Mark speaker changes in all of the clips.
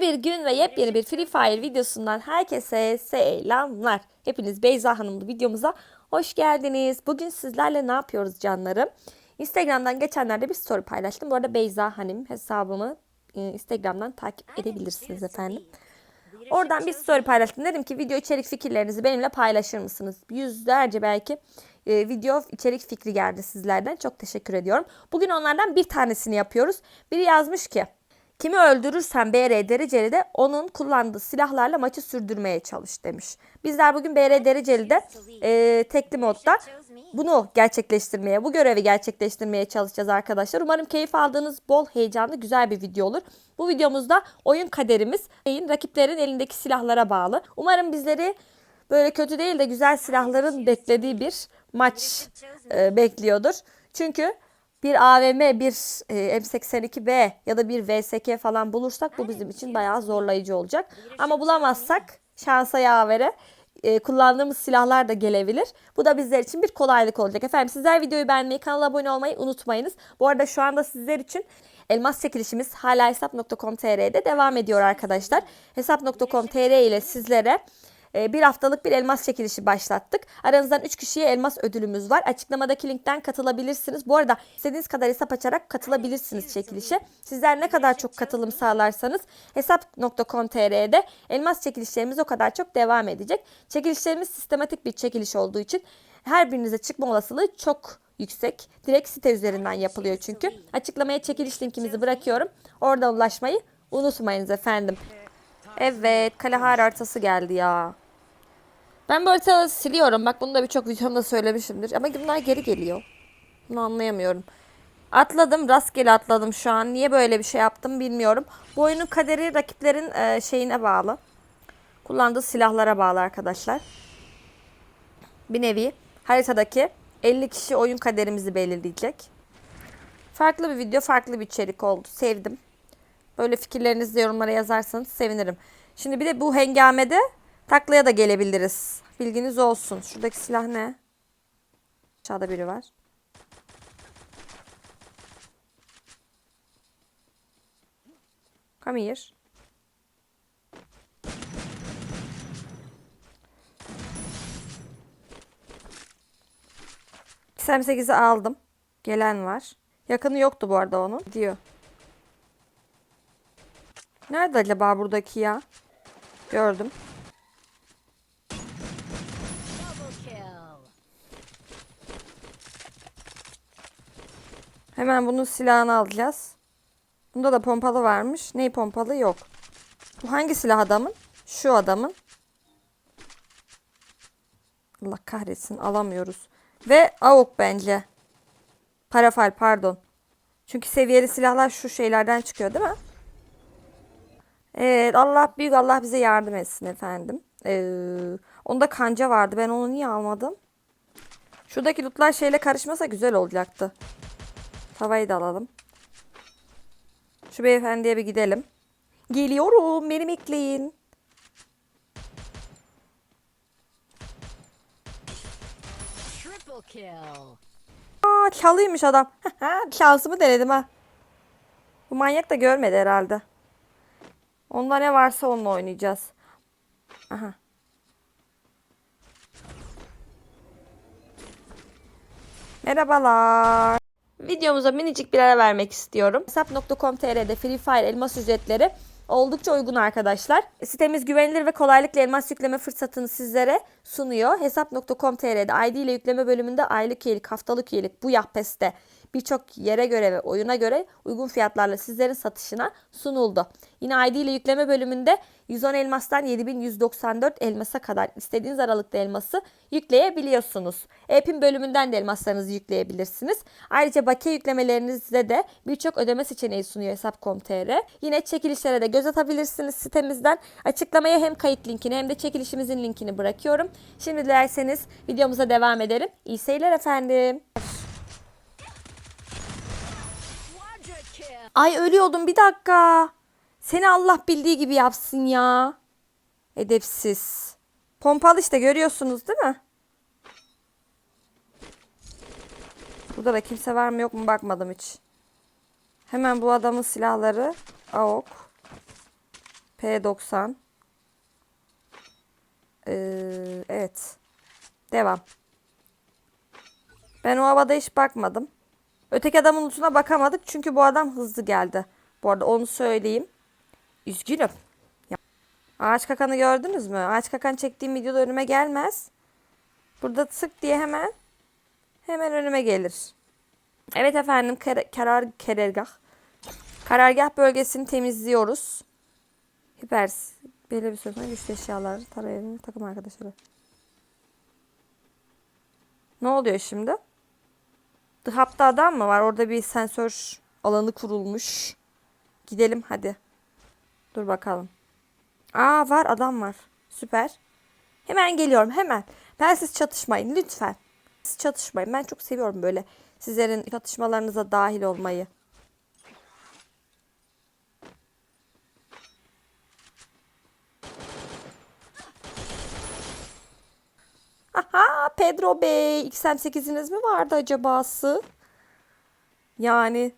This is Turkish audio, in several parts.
Speaker 1: Yeni bir gün ve yepyeni bir Free Fire videosundan herkese selamlar. Hepiniz Beyza Hanım'lı videomuza hoş geldiniz. Bugün sizlerle ne yapıyoruz canlarım? Instagram'dan geçenlerde bir story paylaştım. Bu arada Beyza Hanım hesabımı e, Instagram'dan takip edebilirsiniz efendim. Oradan bir story paylaştım. Dedim ki video içerik fikirlerinizi benimle paylaşır mısınız? Yüzlerce belki e, video içerik fikri geldi sizlerden. Çok teşekkür ediyorum. Bugün onlardan bir tanesini yapıyoruz. Biri yazmış ki Kimi öldürürsen BR Dereceli'de onun kullandığı silahlarla maçı sürdürmeye çalış demiş. Bizler bugün BR Dereceli'de e, tekli modda bunu gerçekleştirmeye, bu görevi gerçekleştirmeye çalışacağız arkadaşlar. Umarım keyif aldığınız bol heyecanlı güzel bir video olur. Bu videomuzda oyun kaderimiz şeyin, rakiplerin elindeki silahlara bağlı. Umarım bizleri böyle kötü değil de güzel silahların beklediği bir maç e, bekliyordur. Çünkü bir AVM, bir e, M82B ya da bir VSK falan bulursak bu bizim için bayağı zorlayıcı olacak. Ama bulamazsak şansa yavere e, kullandığımız silahlar da gelebilir. Bu da bizler için bir kolaylık olacak. Efendim sizler videoyu beğenmeyi, kanala abone olmayı unutmayınız. Bu arada şu anda sizler için elmas çekilişimiz hala hesap.com.tr'de devam ediyor arkadaşlar. Hesap.com.tr ile sizlere bir haftalık bir elmas çekilişi başlattık. Aranızdan 3 kişiye elmas ödülümüz var. Açıklamadaki linkten katılabilirsiniz. Bu arada istediğiniz kadar hesap açarak katılabilirsiniz çekilişe. Sizler ne kadar çok katılım sağlarsanız hesap.com.tr'de elmas çekilişlerimiz o kadar çok devam edecek. Çekilişlerimiz sistematik bir çekiliş olduğu için her birinize çıkma olasılığı çok yüksek. Direkt site üzerinden yapılıyor çünkü. Açıklamaya çekiliş linkimizi bırakıyorum. Oradan ulaşmayı unutmayınız efendim. Evet, Kalahari haritası geldi ya. Ben bu haritaları siliyorum. Bak bunu da birçok videomda söylemişimdir. Ama bunlar geri geliyor. Bunu anlayamıyorum. Atladım, rastgele atladım şu an. Niye böyle bir şey yaptım bilmiyorum. Bu oyunun kaderi rakiplerin e, şeyine bağlı. Kullandığı silahlara bağlı arkadaşlar. Bir nevi haritadaki 50 kişi oyun kaderimizi belirleyecek. Farklı bir video, farklı bir içerik oldu. Sevdim. Böyle fikirlerinizi yorumlara yazarsanız sevinirim. Şimdi bir de bu hengamede taklaya da gelebiliriz. Bilginiz olsun. Şuradaki silah ne? Aşağıda biri var. Come here. %88'i aldım. Gelen var. Yakını yoktu bu arada onun. Diyor. Nerede acaba buradaki ya? Gördüm. Hemen bunun silahını alacağız. Bunda da pompalı varmış. Ney pompalı yok. Bu hangi silah adamın? Şu adamın. Allah kahretsin alamıyoruz. Ve AUK bence. Parafal pardon. Çünkü seviyeli silahlar şu şeylerden çıkıyor değil mi? Evet Allah büyük Allah bize yardım etsin efendim. Ee, onda kanca vardı. Ben onu niye almadım? Şuradaki lootlar şeyle karışmasa güzel olacaktı. Tavayı da alalım. Şu beyefendiye bir gidelim. Geliyorum. Beni bekleyin. Aa çalıymış adam. Şansımı denedim ha. Bu manyak da görmedi herhalde. Onda ne varsa onunla oynayacağız. Aha. Merhabalar. Videomuza minicik bir ara vermek istiyorum. Hesap.com.tr'de Free Fire elmas ücretleri oldukça uygun arkadaşlar. Sitemiz güvenilir ve kolaylıkla elmas yükleme fırsatını sizlere sunuyor. Hesap.com.tr'de ID ile yükleme bölümünde aylık üyelik, haftalık üyelik bu Yahpes'te birçok yere göre ve oyuna göre uygun fiyatlarla sizlerin satışına sunuldu. Yine ID ile yükleme bölümünde 110 elmastan 7194 elmasa kadar istediğiniz aralıkta elması yükleyebiliyorsunuz. E-Pin bölümünden de elmaslarınızı yükleyebilirsiniz. Ayrıca bakiye yüklemelerinizde de birçok ödeme seçeneği sunuyor hesap.com.tr. Yine çekilişlere de göz atabilirsiniz sitemizden. Açıklamaya hem kayıt linkini hem de çekilişimizin linkini bırakıyorum. Şimdi dilerseniz videomuza devam edelim. İyi seyirler efendim. Ay ölüyordum bir dakika. Seni Allah bildiği gibi yapsın ya. Edepsiz. Pompalı işte görüyorsunuz değil mi? Burada da kimse var mı yok mu bakmadım hiç. Hemen bu adamın silahları. AOK. P90. Ee, evet. Devam. Ben o havada hiç bakmadım. Öteki adamın lootuna bakamadık çünkü bu adam hızlı geldi. Bu arada onu söyleyeyim. Üzgünüm. Ağaç kakanı gördünüz mü? Ağaç kakan çektiğim videoda önüme gelmez. Burada tık diye hemen hemen önüme gelir. Evet efendim kar- karar karargah. Karargah bölgesini temizliyoruz. Hiper belli bir süre sonra güçlü eşyalar, tarayalım, takım arkadaşları. Ne oluyor şimdi? The adam mı var? Orada bir sensör alanı kurulmuş. Gidelim hadi. Dur bakalım. Aa var adam var. Süper. Hemen geliyorum hemen. Ben siz çatışmayın lütfen. Siz çatışmayın. Ben çok seviyorum böyle sizlerin çatışmalarınıza dahil olmayı. Aha Pedro Bey XM8'iniz mi vardı acabası? Yani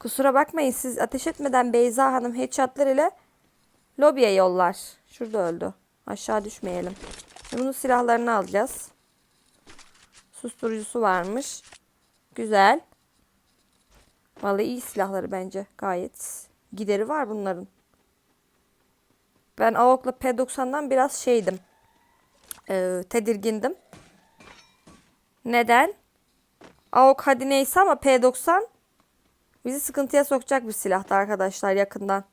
Speaker 1: kusura bakmayın siz ateş etmeden Beyza Hanım headshotlar ile lobiye yollar. Şurada öldü. Aşağı düşmeyelim. Şimdi Bunun silahlarını alacağız. Susturucusu varmış. Güzel. Vallahi iyi silahları bence. Gayet. Gideri var bunların. Ben AOK'la P90'dan biraz şeydim. Ee, tedirgindim. Neden? AOK hadi neyse ama P90 bizi sıkıntıya sokacak bir silahtı arkadaşlar yakından.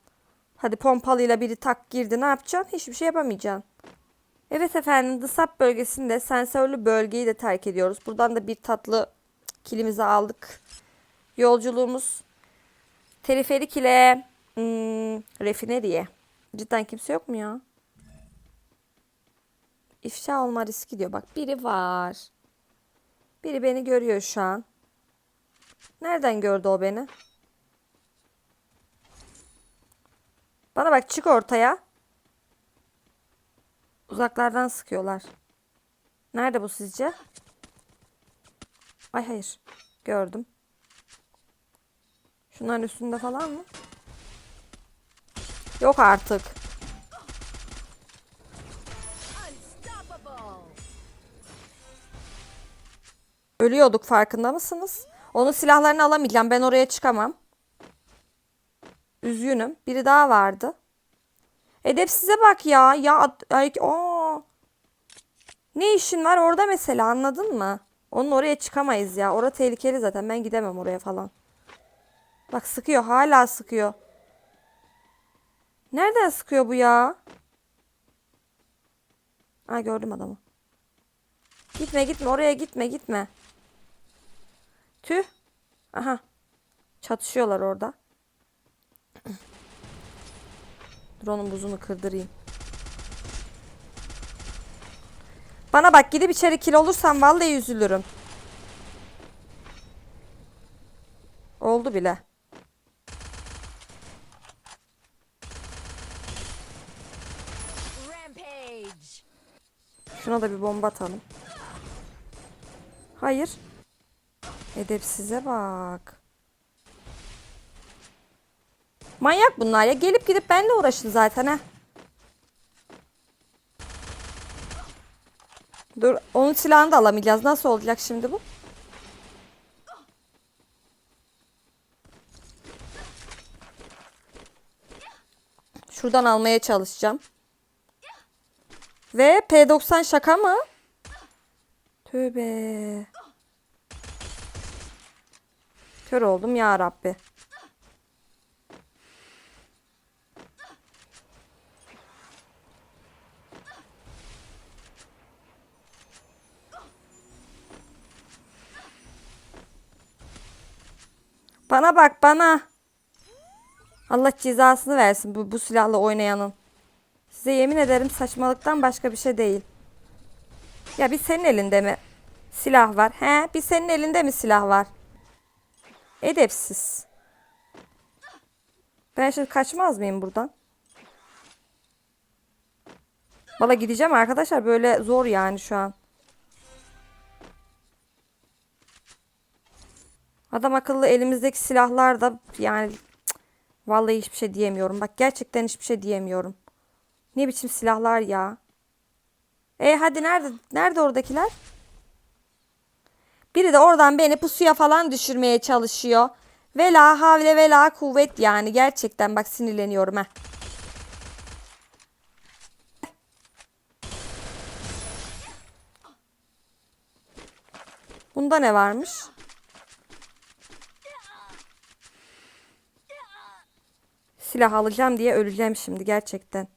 Speaker 1: Hadi pompalıyla biri tak girdi ne yapacaksın? Hiçbir şey yapamayacaksın. Evet efendim Sub bölgesinde sensörlü bölgeyi de terk ediyoruz. Buradan da bir tatlı kilimizi aldık. Yolculuğumuz teleferik ile hmm, refineriye. Cidden kimse yok mu ya? İfşa olma riski diyor. Bak biri var. Biri beni görüyor şu an. Nereden gördü o beni? Bana bak çık ortaya. Uzaklardan sıkıyorlar. Nerede bu sizce? Ay hayır. Gördüm. Şunların üstünde falan mı? Yok artık. Ölüyorduk farkında mısınız? Onun silahlarını alamayacağım. Ben oraya çıkamam. Üzgünüm. Biri daha vardı. Edep size bak ya. Ya ay, aa. Ne işin var orada mesela anladın mı? Onun oraya çıkamayız ya. Orada tehlikeli zaten. Ben gidemem oraya falan. Bak sıkıyor. Hala sıkıyor. Nereden sıkıyor bu ya? Ha gördüm adamı. Gitme gitme oraya gitme gitme. Tüh. Aha. Çatışıyorlar orada. Dur onun buzunu kırdırayım. Bana bak gidip içeri kil olursam vallahi üzülürüm. Oldu bile. Şuna da bir bomba atalım. Hayır. Edepsize bak. Manyak bunlar ya. Gelip gidip benimle uğraşın zaten ha. Dur onun silahını da alamayacağız. Nasıl olacak şimdi bu? Şuradan almaya çalışacağım. Ve P90 şaka mı? Tövbe. Kör oldum ya Rabbi. Bana bak bana. Allah cezasını versin bu, bu silahla oynayanın. Size yemin ederim saçmalıktan başka bir şey değil. Ya bir senin elinde mi silah var? He? Bir senin elinde mi silah var? Edepsiz. Ben şimdi kaçmaz mıyım buradan? Valla gideceğim arkadaşlar. Böyle zor yani şu an. Adam akıllı elimizdeki silahlar da yani Vallahi hiçbir şey diyemiyorum. Bak gerçekten hiçbir şey diyemiyorum. Ne biçim silahlar ya. E hadi nerede nerede oradakiler? Biri de oradan beni pusuya falan düşürmeye çalışıyor. Vela havle vela kuvvet yani gerçekten bak sinirleniyorum ha. Bunda ne varmış? Silah alacağım diye öleceğim şimdi gerçekten.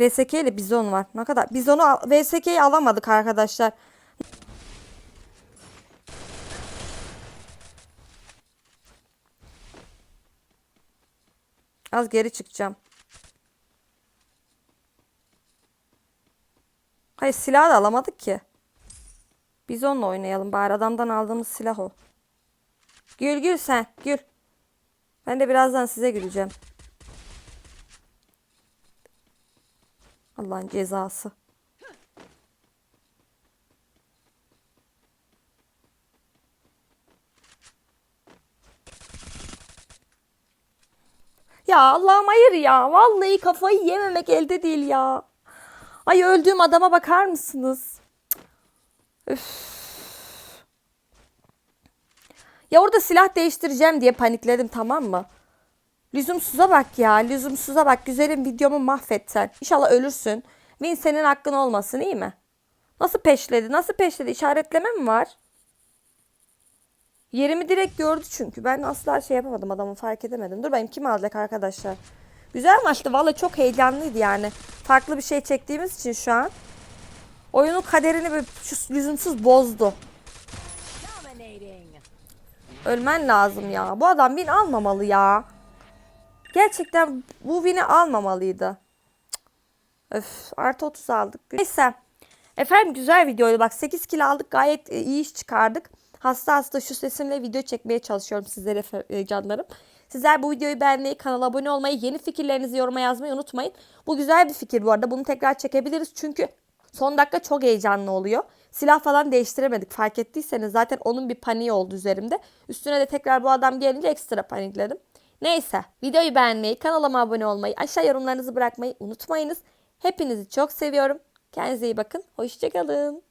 Speaker 1: VSK ile bizon var. Ne kadar? Bizonu VSK'yi alamadık arkadaşlar. Az geri çıkacağım. Hayır silah da alamadık ki. Bizonla oynayalım bari. Adamdan aldığımız silah o. Gül gül sen gül. Ben de birazdan size güleceğim. Allah'ın cezası. Ya Allah'ım hayır ya. Vallahi kafayı yememek elde değil ya. Ay öldüğüm adama bakar mısınız? Üf. Ya orada silah değiştireceğim diye panikledim tamam mı? Lüzumsuza bak ya. Lüzumsuza bak. Güzelim videomu mahvetsen. İnşallah ölürsün. Win senin hakkın olmasın iyi mi? Nasıl peşledi? Nasıl peşledi? İşaretleme mi var? Yerimi direkt gördü çünkü. Ben asla şey yapamadım adamı fark edemedim. Dur bakayım kim alacak arkadaşlar. Güzel maçtı. Valla çok heyecanlıydı yani. Farklı bir şey çektiğimiz için şu an. Oyunun kaderini bir lüzumsuz bozdu. Ölmen lazım ya. Bu adam win almamalı ya. Gerçekten bu win'i almamalıydı. Öf artı 30 aldık. Neyse. Efendim güzel videoydu. Bak 8 kilo aldık. Gayet e, iyi iş çıkardık. Hasta hasta şu sesimle video çekmeye çalışıyorum sizlere e, canlarım. Sizler bu videoyu beğenmeyi, kanala abone olmayı, yeni fikirlerinizi yoruma yazmayı unutmayın. Bu güzel bir fikir bu arada. Bunu tekrar çekebiliriz çünkü son dakika çok heyecanlı oluyor. Silah falan değiştiremedik fark ettiyseniz zaten onun bir paniği oldu üzerimde. Üstüne de tekrar bu adam gelince ekstra panikledim. Neyse videoyu beğenmeyi, kanalıma abone olmayı, aşağı yorumlarınızı bırakmayı unutmayınız. Hepinizi çok seviyorum. Kendinize iyi bakın. Hoşçakalın.